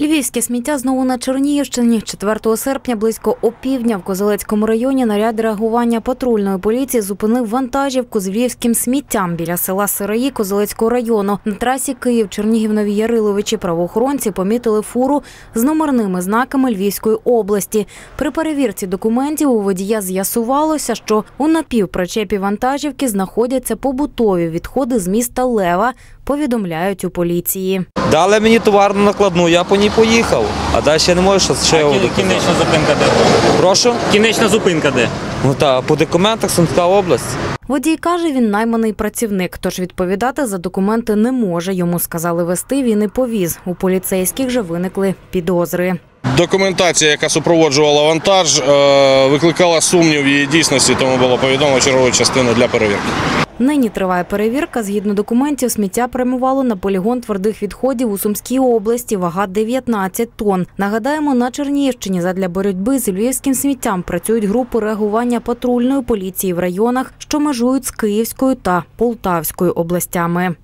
Львівське сміття знову на Чернігівщині. 4 серпня близько опівдня в Козелецькому районі наряд реагування патрульної поліції зупинив вантажівку з львівським сміттям біля села Сираї Козелецького району. На трасі Київ Чернігів Нові Яриловичі правоохоронці помітили фуру з номерними знаками Львівської області. При перевірці документів у водія з'ясувалося, що у напівпричепі вантажівки знаходяться побутові відходи з міста Лева. Повідомляють у поліції. Дали мені товарну накладну, я по ній поїхав. А далі я не можу що ще його доказати. Кінечна зупинка де? Прошу? Кінечна зупинка де? Ну так, по документах Сумська область. Водій каже, він найманий працівник, тож відповідати за документи не може. Йому сказали вести, він і повіз. У поліцейських же виникли підозри. Документація, яка супроводжувала вантаж, е, викликала сумнів її дійсності, тому було повідомлено чергову частину для перевірки. Нині триває перевірка. Згідно документів, сміття прямувало на полігон твердих відходів у Сумській області. Вага 19 тонн. Нагадаємо, на Чернігівщині задля боротьби з львівським сміттям працюють групи реагування патрульної поліції в районах, що межують з Київською та Полтавською областями.